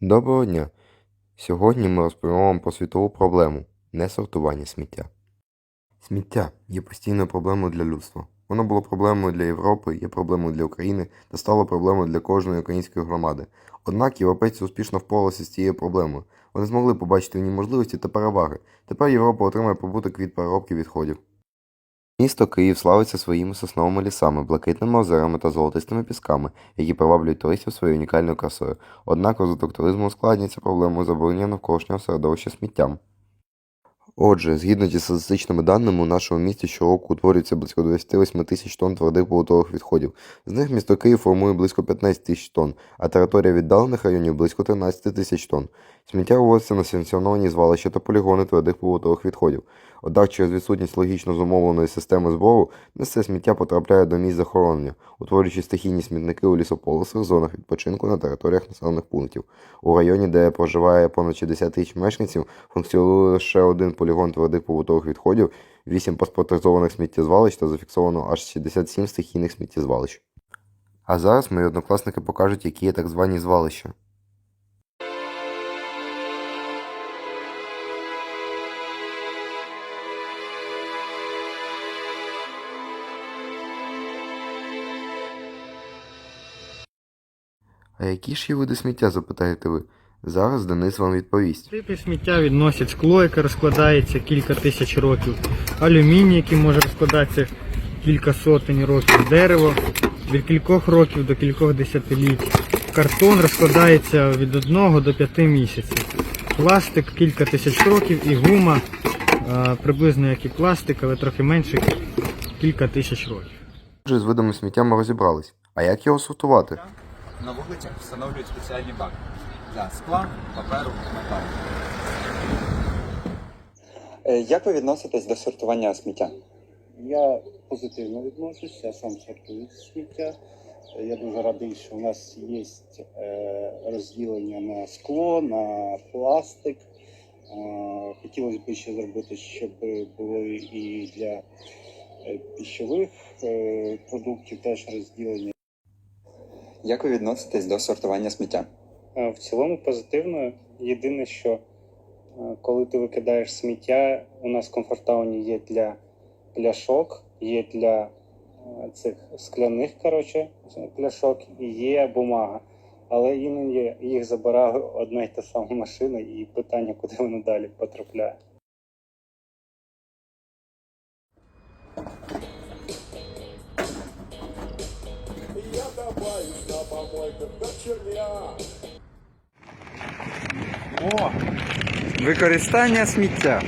Доброго дня! Сьогодні ми розповімо вам про світову проблему несортування сміття. Сміття є постійною проблемою для людства. Воно було проблемою для Європи, є проблемою для України та стало проблемою для кожної української громади. Однак європейці успішно впоралися з цією проблемою. Вони змогли побачити в ній можливості та переваги. Тепер Європа отримає прибуток від переробки відходів. Місто Київ славиться своїми сосновими лісами, блакитними озерами та золотистими пісками, які приваблюють туристів своєю унікальною красою. Однак розвиток туризму ускладнюється проблемою забруднення навколишнього середовища сміттям. Отже, згідно зі статистичними даними, у нашому місті щороку утворюється близько 28 тисяч тонн твердих побутових відходів. З них місто Київ формує близько 15 тисяч тонн, а територія віддалених районів близько 13 тисяч тонн. Сміття вивозиться на санкціоновані звалища та полігони твердих побутових відходів. Однак через відсутність логічно зумовленої системи збору, не все сміття потрапляє до місць захоронення, утворюючи стихійні смітники у лісополосах, зонах відпочинку на територіях населених пунктів. У районі, де проживає понад 60 тисяч мешканців, функціонує лише один полігон твердих побутових відходів, 8 паспортизованих сміттєзвалищ та зафіксовано аж 67 стихійних сміттєзвалищ. А зараз мої однокласники покажуть, які є так звані звалища. А які ж є види сміття, запитаєте ви? Зараз Денис вам відповість. Типи сміття відносять скло, яке розкладається кілька тисяч років, алюміній, який може розкладатися кілька сотень років, дерево від кількох років до кількох десятиліть. Картон розкладається від 1 до 5 місяців. Пластик кілька тисяч років і гума приблизно як і пластик, але трохи менше кілька тисяч років. Отже, з видами сміття ми розібрались. А як його сортувати? На вулицях встановлюють спеціальні баки для скла, паперу, металу. Е, Як ви відноситесь до сортування сміття? Я позитивно відношусь, я сам сортую сміття. Е, Я дуже радий, що у нас є е, розділення на скло, на пластик. Хотілося б ще зробити, щоб було і для пищових продуктів теж розділення. Як ви відноситесь до сортування сміття? Е, В цілому позитивно. Єдине, що е, коли ти викидаєш сміття, у нас в комфортауні є для пляшок, є для е, цих скляних коротше, пляшок і є бумага. Але іноді їх забирає одна й та сама машина, і питання, куди воно далі потрапляє. О! Використання сміття.